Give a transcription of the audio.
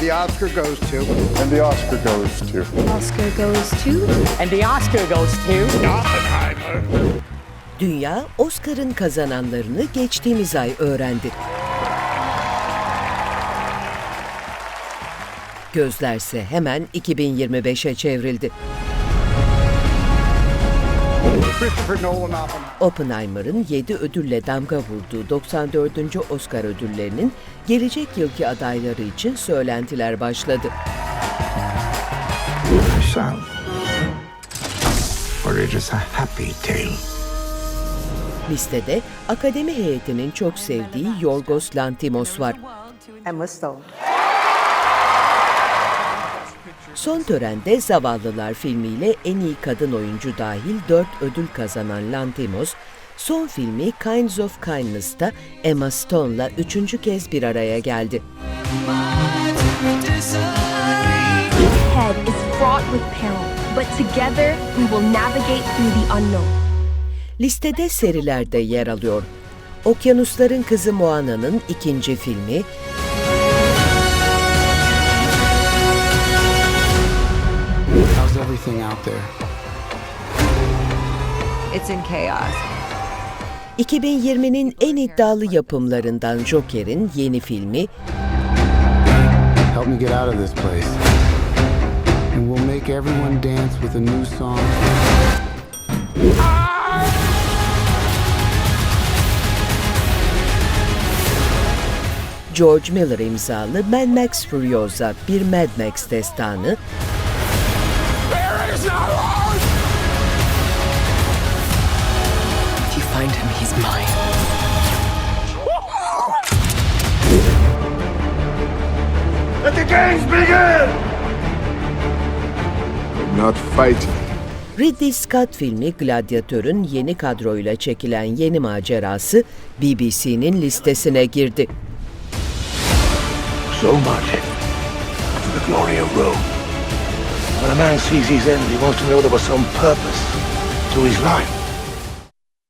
the Oscar goes to. And the Oscar goes to. Oscar goes to And the Oscar goes to Dünya Oscar'ın kazananlarını geçtiğimiz ay öğrendi. Gözlerse hemen 2025'e çevrildi. Christopher Nolan Oppenheimer. Oppenheimer'ın 7 ödülle damga vurduğu 94. Oscar ödüllerinin gelecek yılki adayları için söylentiler başladı. South? Or it is a happy tale? Listede akademi heyetinin çok sevdiği Yorgos Lanthimos var. Emma Stone. Son törende Zavallılar filmiyle en iyi kadın oyuncu dahil 4 ödül kazanan Lanthimos, son filmi Kinds of Kindness'ta Emma Stone'la üçüncü kez bir araya geldi. Listede serilerde yer alıyor. Okyanusların Kızı Moana'nın ikinci filmi, everything out there? It's in chaos. 2020'nin en iddialı yapımlarından Joker'in yeni filmi, Help me get out of this place. And we'll make everyone dance with a new song. George Miller imzalı Mad Max Furiosa bir Mad Max destanı, If you find him, he's mine. Let the games begin! Not fighting. Ridley Scott filmi Gladyatör'ün yeni kadroyla çekilen yeni macerası BBC'nin listesine girdi. So much for the glory of Rome. When a man sees his end, he wants to know there was some purpose to his life.